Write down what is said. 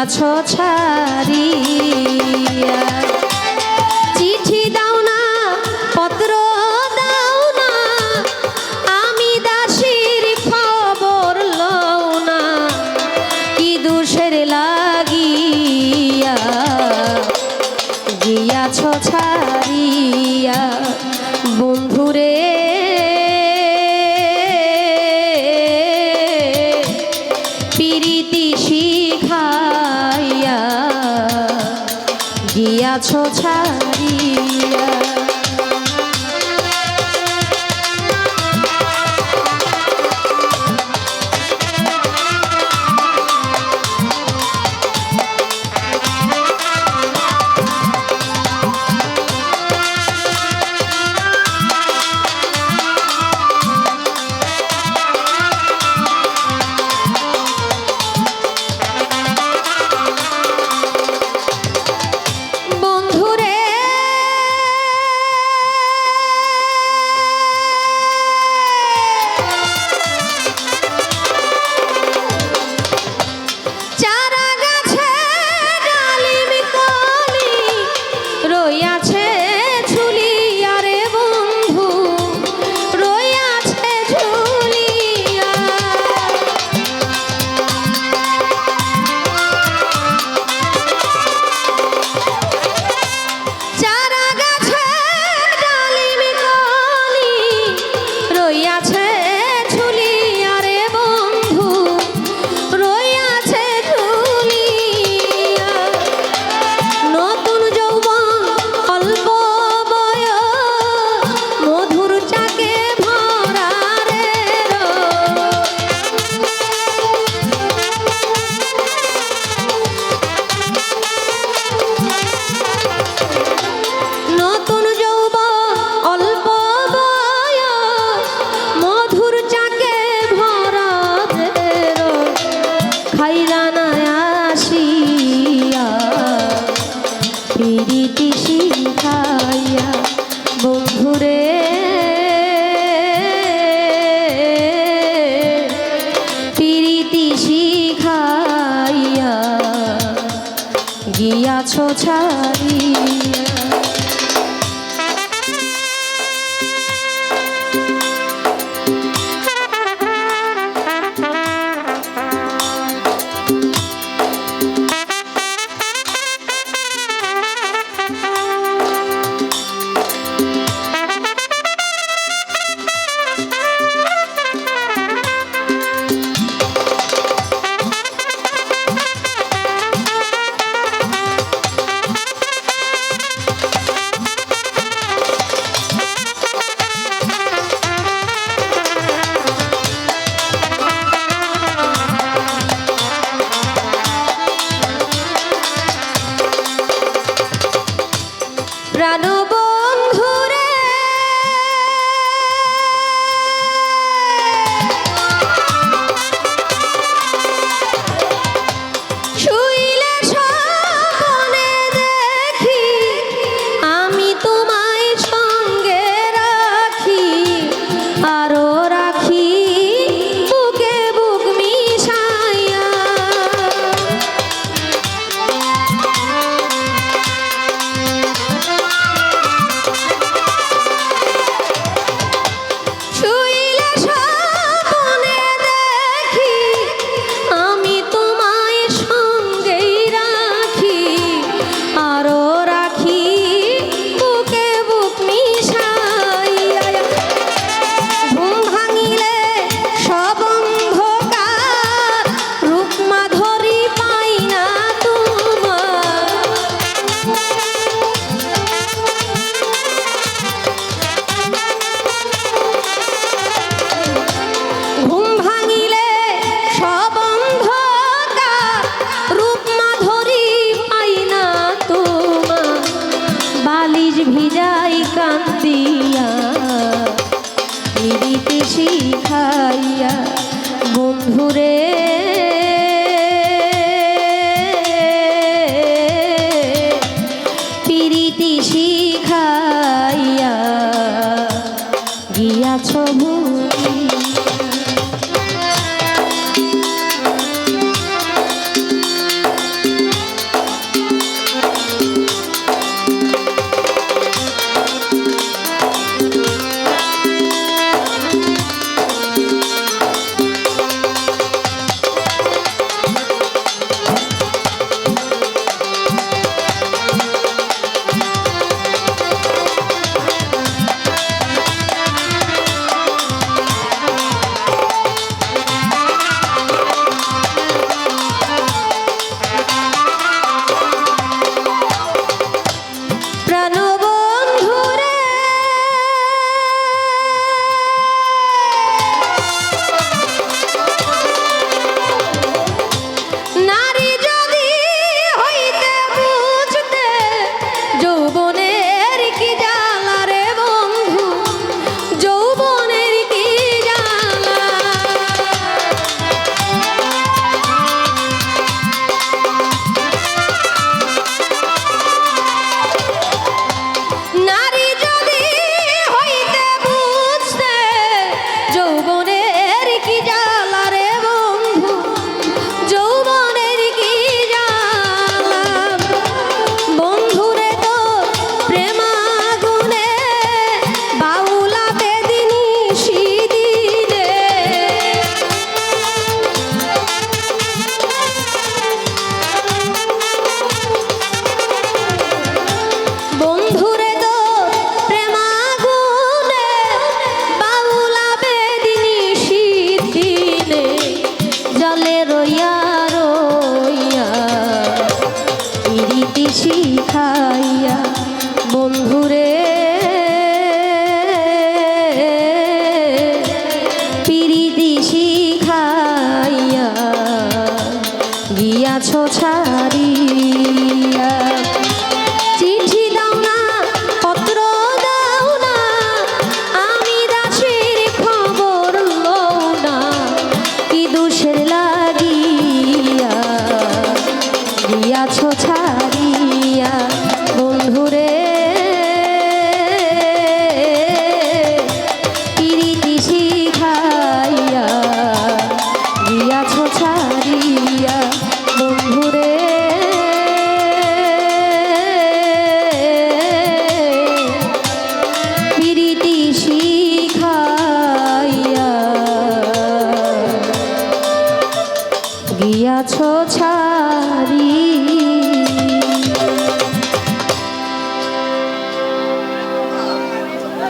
গেছ ছাড়িয়া। চিঠি দাও না, পত্র দাও না, আমি দাসির খবর লও না। কি দোষের লাগিয়া গিয়াছ ছাড়িয়া। 呀丑差一呀。রে পিরিতি শিখাইয়া গিয়াছ ছাড়।